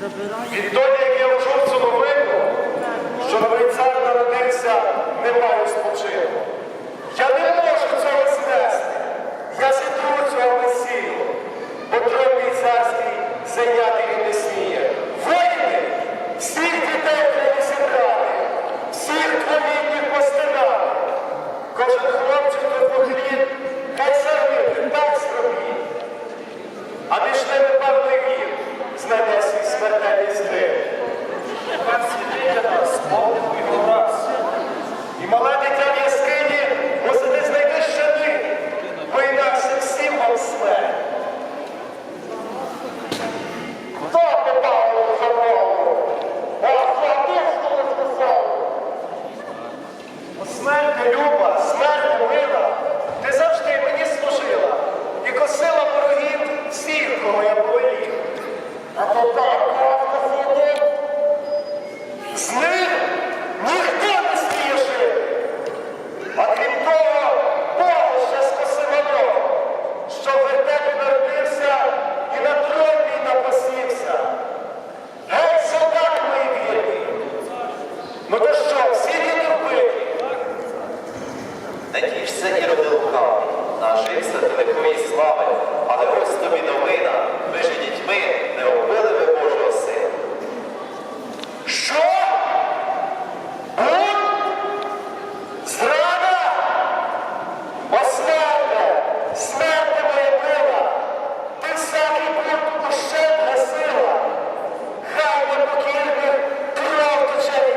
Відтоді, як я почув цю новину, що новий цар народився, немає спочинку. Я не можу цього знести. Я зітру цього месію, бо мій царський зайняти він не сміє. Воїни, всіх дітей треба зібрати, всіх двомінних постинати. Кожен хлопчик двох літ, хай загине, так зробіть. А між ними З них ніхто не жити. А крім того, Бог ще скосивано, що в вертепі народився і на троні напасівся. Геть солдати мої вірні. Ну то що, всі діти вбиті? Не тішся і роди лукавий, нажився ти лихої слави,